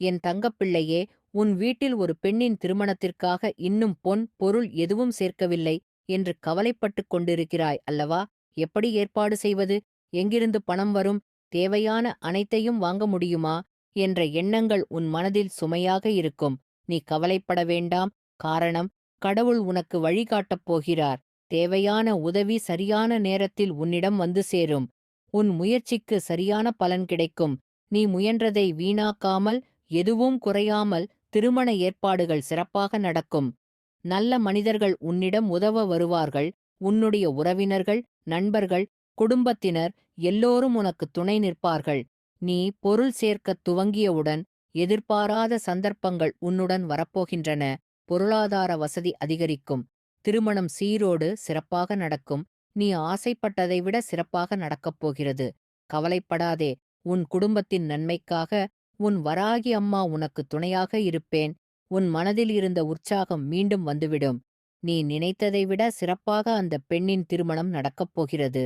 என் தங்கப்பிள்ளையே உன் வீட்டில் ஒரு பெண்ணின் திருமணத்திற்காக இன்னும் பொன் பொருள் எதுவும் சேர்க்கவில்லை என்று கவலைப்பட்டுக் கொண்டிருக்கிறாய் அல்லவா? எப்படி ஏற்பாடு செய்வது? எங்கிருந்து பணம் வரும்? தேவையான அனைத்தையும் வாங்க முடியுமா? என்ற எண்ணங்கள் உன் மனதில் சுமையாக இருக்கும். நீ கவலைப்பட வேண்டாம். காரணம் கடவுள் உனக்கு வழிகாட்டப் போகிறார். தேவையான உதவி சரியான நேரத்தில் உன்னிடம் வந்து சேரும். உன் முயற்சிக்கு சரியான பலன் கிடைக்கும். நீ முயன்றதை வீணாக்காமல் எதுவும் குறையாமல் திருமண ஏற்பாடுகள் சிறப்பாக நடக்கும். நல்ல மனிதர்கள் உன்னிடம் உதவ வருவார்கள். உன்னுடைய உறவினர்கள் நண்பர்கள் குடும்பத்தினர் எல்லோரும் உனக்கு துணை நிற்பார்கள். நீ பொருள் சேர்க்கத் துவங்கியவுடன் எதிர்பாராத சந்தர்ப்பங்கள் உன்னுடன் வரப்போகின்றன. பொருளாதார வசதி அதிகரிக்கும். திருமணம் சீரோடு சிறப்பாக நடக்கும். நீ ஆசைப்பட்டதை விட சிறப்பாக நடக்கப் போகிறது கவலைப்படாதே. உன் குடும்பத்தின் நன்மைக்காக உன் வராகி அம்மா உனக்கு துணையாக இருப்பேன். உன் மனதில் இருந்த உற்சாகம் மீண்டும் வந்துவிடும். நீ நினைத்ததை விட சிறப்பாக அந்த பெண்ணின் திருமணம் நடக்கப் போகிறது.